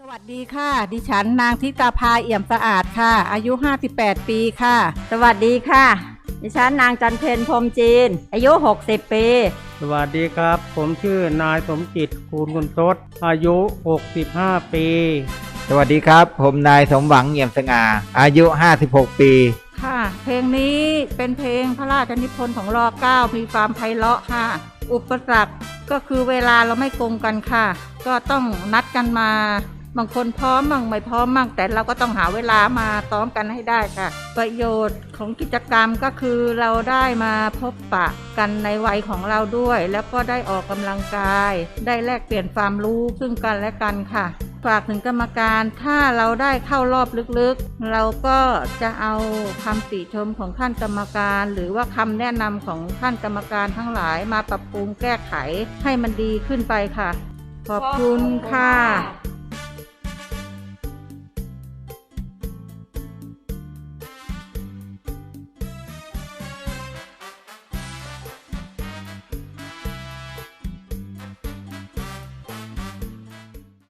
สวัสดีค่ะ ดิฉันนางทิตาภาเอี่ยมสะอาดค่ะ อายุ 58 ปีค่ะ สวัสดีค่ะ ดิฉันนางจันเพนพรหมจีน อายุ 60 ปี สวัสดีครับ ผมชื่อนายสมจิตคูณกุลทศอายุ 65 ปี สวัสดีครับ ผมนายสมหวังเอี่ยมสง่าอายุ 56 ปี ค่ะ เพลงนี้เป็นเพลงพระราชนิพนธ์ของรอเก้ามีความไพเราะค่ะ อุปสรรคก็คือเวลาเราไม่ตรงกันค่ะ ก็ต้องนัดกันมา บางคนพร้อมบางไม่พร้อมบ้างแต่เราก็ต้องหาเวลามาซ้อมกันให้ได้ค่ะ ประโยชน์ของกิจกรรมก็คือเราได้มาพบปะกันในวัยของเราด้วย แล้วก็ได้ออกกำลังกาย ได้แลกเปลี่ยนความรู้ซึ่งกันและกันค่ะฝากถึงกรรมการถ้าเราได้เข้ารอบลึกๆ เราก็จะเอาคำติชมของท่านกรรมการ หรือว่าคำแนะนำของท่านกรรมการทั้งหลายมาปรับปรุงแก้ไขให้มันดีขึ้นไปค่ะ ขอบคุณค่ะ